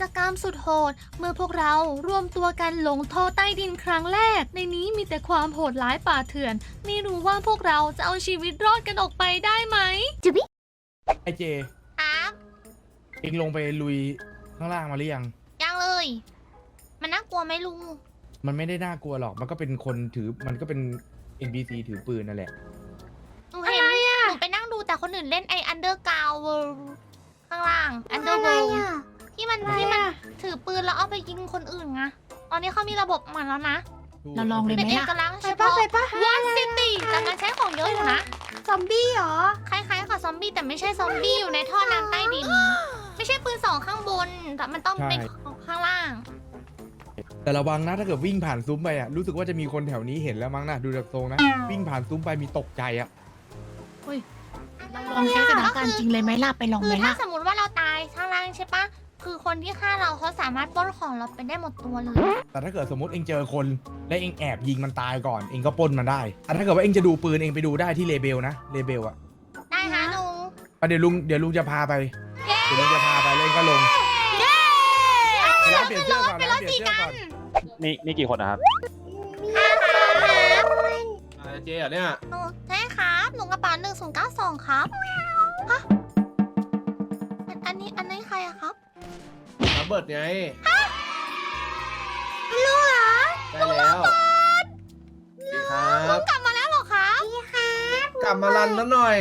จกรรมสุดโหด เมื่อพวกเรารวมตัวกันหลงท่อใต้ดินครั้งแรก ในนี้มีแต่ความโหดร้ายป่าเถื่อน ไม่รู้ว่าพวกเราจะเอาชีวิตรอดกันออกไปได้ไหมไอเจ ครับเองลงไปลุยข้างล่างมาหรือยัง ยังเลย มันน่ากลัวไหมลุง มันไม่ได้น่ากลัวหรอก มันก็เป็นคนถือ มันก็เป็น NPC ถือปืนนั่นแหละ หนูเห็นหนูไปนั่งดูแต่คนอื่นเล่นไออันเดอร์กาวเวข้างล่างอันเดอร์เว ที่มันที่มันถือปืนแล้วเอาไปยิงคนอื่นไงตอนนี้เขามีระบบใหม่แล้วนะ เราลองเลยเป็นไหมเอล่ะ กลักษณ์ไปเฉปะพาะไปปะวันซิตี้แต่มันใช้ของเยอะอยู่นะ ซอมบี้เหรอ คล้ายๆกับซอมบี้แต่ไม่ใช่ซอมบี้อยู่ในท่อน้ำใต้ดิน ไม่ใช่ปืนสองข้างบน แต่มันต้องเป็นใช่ของข้างล่าง แต่ระวังนะถ้าเกิดวิ่งผ่านซุ้มไปอะรู้สึกว่าจะมีคนแถวนี้เห็นแล้วมั้งนะดูจากทรงนะวิ่งผ่านซุ้มไปมีตกใจอะลองใช้สถานการณ์จริงเลยไหมล่ะ ไปลองคืไหมอถ้าล่ะ สมมติว่าเราตายข้างล่างใช่ปะ คือคนที่ฆ่าเราเขาสามารถปล้นของเราไปได้หมดตัวเลย แต่ถ้าเกิดสมมติเองเจอคนและเองแอบยิงมันตายก่อนเองก็ปล้นมันได้แต่ถ้าเกิดว่าเองจะดูปืนเองไปดูได้ที่เลเบลนะเลเบลอะได้ฮะลุงอะเดี๋ยวลุงเดี๋ยวลุงจะพาไปเดี๋ยวลุงจะพาไปแล้วเองก็ลงไปร้านเปลี่ยนเสื้อก่อนร้านเปลี่ยนเสื้อก่อนมีมีกี่คนนะครับอะไรเจ๊เหรอเนี่ย หนูใช่ครับหนูกระเป๋าหนึ่งศูนย์เก้าสองครับ ระเบิดไงลูกเหรอได้แล้วดีครับ กลับมาแล้วเหรอครับกลับมารันแล้วหน่อย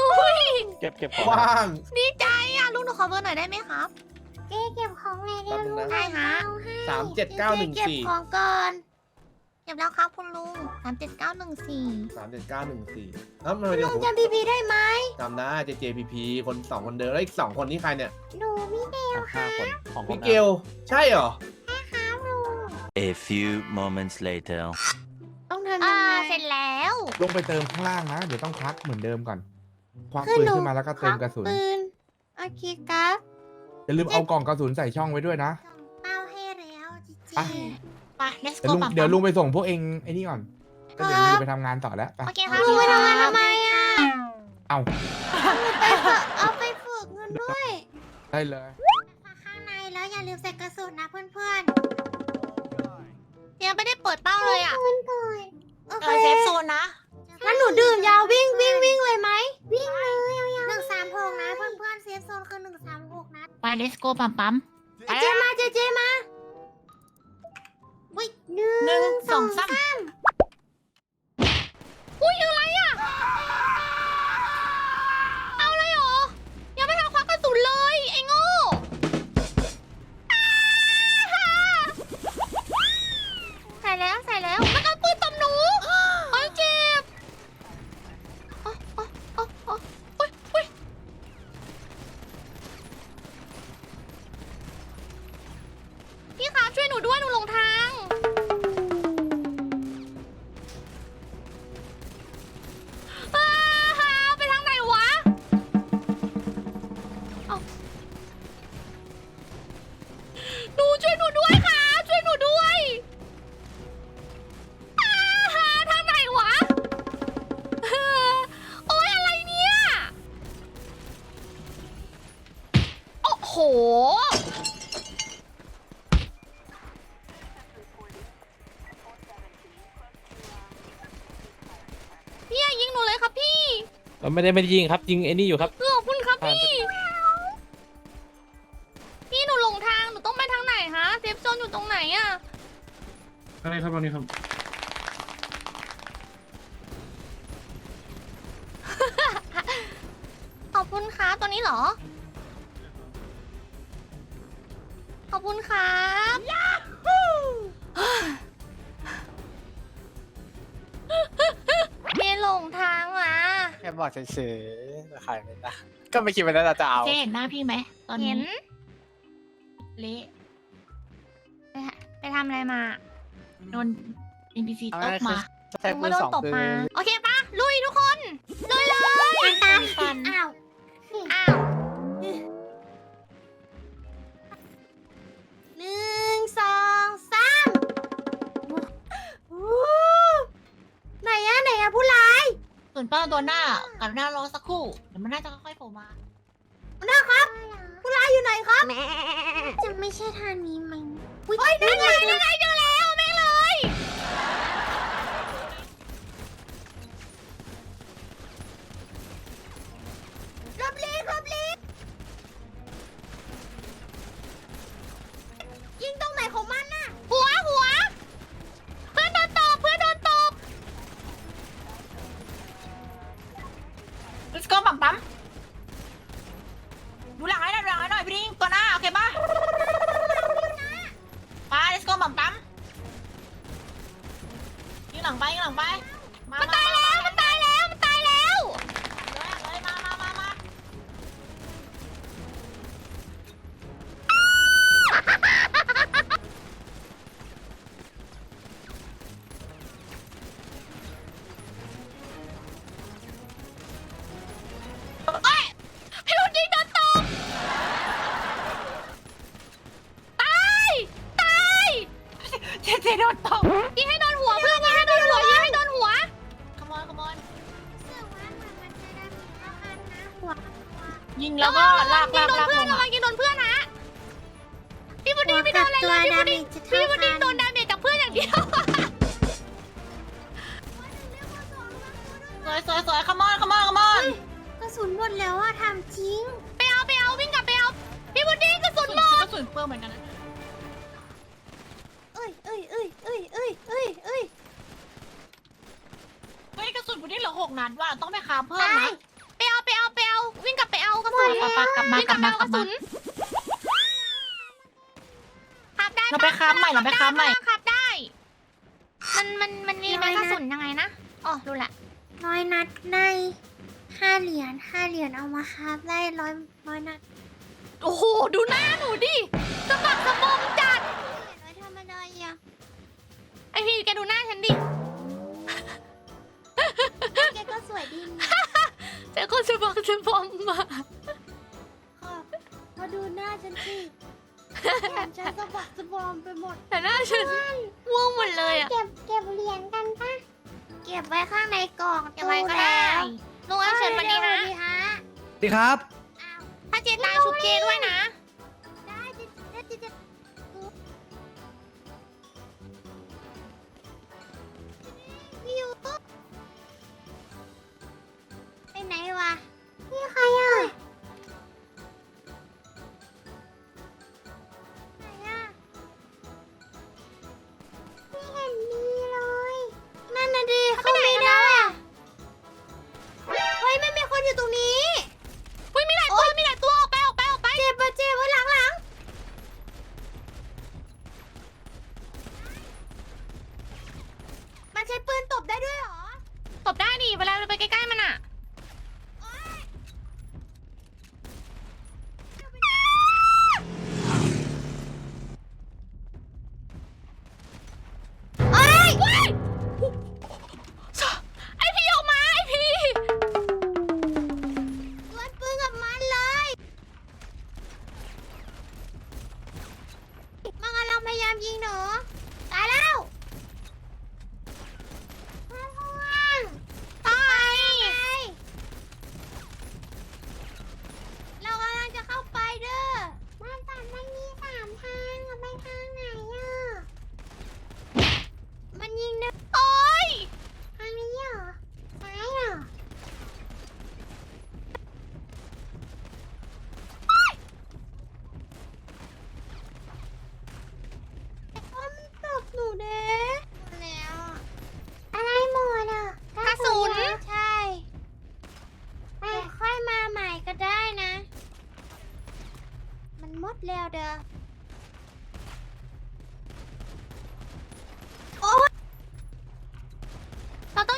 อุ้ยเก็บเก็บของว่าง ดีใจอะลูกหนูขอเบอร์หน่อยได้ไหมครับ เจ๊เก็บของเลยแป๊บนึงนะได้ฮะสามเจ็ดเก้าหนึ่งเก็บสี่ของก่อนเก็บแล้วครับคุณลุงสามเจ็ดเก้าหนึ่งสี่สามเจ็ดเก้าหนึ่งสี่แล้วทำไมเดี๋ยวลุผงมจำพีพีได้ไหมจำได้เจเจพีพีคนสองคนเดิมแล้วอีกสองคนนี้ใครเนี่ยหนูมิเดลห้าคนของคนมิเกลใช่เหรอครับลุง A few moments later. ต้องทำอ่ายังไงเสร็จแล้ว ลงไปเติมข้างล่างนะ เดี๋ยวต้องควักเหมือนเดิมก่อน ควักคือปืนหนูขึ้นมาแล้วก็เติมกระสุนปืนโอเคครับอย่าลืมเอากล่องกระสุนใส่ช่องไว้ด้วยนะเป้าให้แล้วจิไปจี ไป let's เดี๋ยว go ลุงปั๊มเดี๋ยวลุงไปส่งพวกเองไอ้นี่ก่อนก็เดี๋ยวลุงจะไปทำงานต่อแล้วไปโอเคครับลุงไปทำงานทำไมอะเอาไปฝึกเอาไปฝึกเงินด้วยได้เลยข้างในแล้วอย่าลืมใส่กระสุนนะเพื่อนยังไม่ได้เปิดเป้าเลยอะๆเงินก่อนโอเอเคอเซฟโซนนะงั้นหนูดื่มยาววิ่งวิ่งวิ่งเลยไหมวิ่งเลยยาวๆหนึ่งสามหกนะเพื่อนๆเซฟโซนคือหนึ่งสามหกนะไป let's go ปั๊มปั๊มไปเจมาเจเจมาวิ หนึ่งสองสาม ไม่ได้ไม่ได้ยิงครับยิงไอ้นี่อยู่ครับขอบคุณครับผ่านพี่ พี่หนูหลงทาง หนูต้องไปทางไหนฮะ เซฟโซนอยู่ตรงไหนอะอะไรครับตรงนี้ครับ ค่บอกเฉยๆราคาไม่ได้ก็ไม่คิดว่าน่าจะเอาเจ๊เห็นหน้าพี่ไหมตอนเห็นี้นเละไปหาไปทำอะไรมาโดน NPC เอาตบง่ายๆคือมา ใช้ผมปืก็นโดนสองตบปืนมาโอเคปะลุยทุกคน ลุยเลย ตาม ฟัน หน้ากับหน้ารอสักครู่เดี๋ยวมันน่าจะค่อยๆโผล่มานะครับผู้ร้ายอยู่ไหนครับ จะไม่ใช่ทางนี้มั้งเฮ้ยนั่นไงนั่นไงเจอ let's go ปั๊ม ยิงแล้วก็ลากยิลางกโดนลากเพื่ลอนงระวัอะงยิงโดนเพื่อนนะพี่วุฒิไม่โดนอะไรตัวเลยพี่ดาวุเมฒิจจะพี่เท่าวุฒิกันโดนดาเมจจากเพื่อนอย่างเดียวสวยสวยสวยขโมยขโมยขโมยกระสุนหมดแล้วอะทำจริง ไปเอาไปเอาวิ่งกลับไปเอาพี่วุฒิกระสุนหมดกระสุนเปื้อนเหมือนกันนะเอ้ยเอ้ยเอ้ยเอ้ยเอ้ยเอ้ยเอ้ยเฮ้ยกระสุนกูนี่เหลือหกนัดว่ะต้องไปคาเพิ่มนะ กระสุนไปไปกลับมาวิ่งกลับมากลับกระมาสุนขับได้เราไปค้าใหม่เราไปค้าใหม่ ขับได้ มันมันมันมีแมกกระสุนยังไงนะอ๋อรู้ละร้อยนัดได้ห้าเหรียญห้าเหรียญเอามาคาบได้ร้อยร้อยนัดโอ้โห ดูหน้าหนูดิสะบักสะบอมจัดเหรียญไว้ทำอะไรอะไอพี่แกดูหน้าฉันดิ แกก็สวยดีนี่เจอคนสะบักสะบอมมาขอบมาดูหน้าฉันสิแขนฉันสะบักสะบอมไปหมดแต่หน้าฉันม่วงหมดเลยอะ เก็บเก็บเหรียญกันปะเก็บไว้ข้างในกล่องเก็บไว้ก็ได้ ลุงอันเชิญวันนี้นะ ดีฮะสวัสดีครับอ้าวถ้าเจตายชุบเจด้วยนะ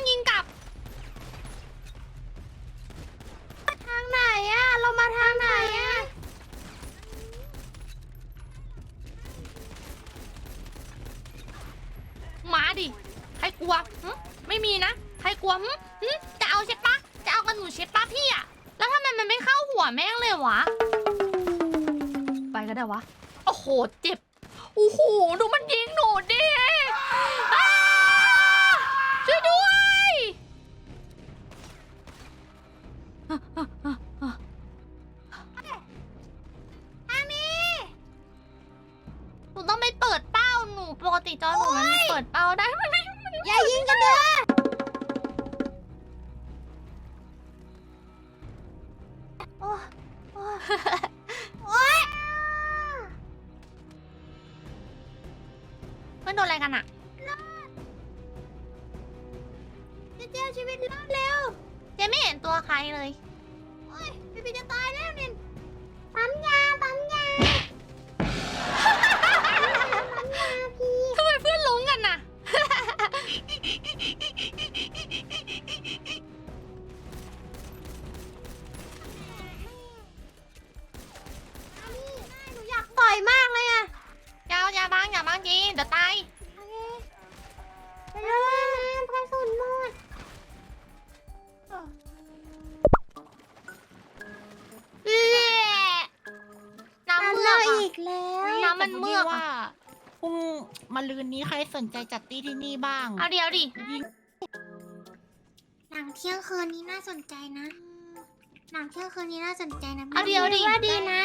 ต้องยิงกลับ ทางไหนอะเรามาทางไหนอะมาดิ ใครกลัวหึไม่มีนะ ใครกลัวหึหึจะเอาใช่ปะจะเอากันหนูใช่ปะพี่อะแล้วทำไมมันไม่เข้าหัวแม่งเลยวะ ไปก็ได้วะ โอ้โห เจ็บ โอ้โห ดูมันยิงหนูดิ ได้ไหม อย่ายิงกันเด้อ มาลืนนี้ใครสนใจจัดตี้ที่นี่บ้าง เอาเดียวดิหลังเที่ยงคืนนี้น่าสนใจนะหลังเที่ยงคืนนี้น่าสนใจนะเอาเดี๋ยวดิ ว่าดีนะ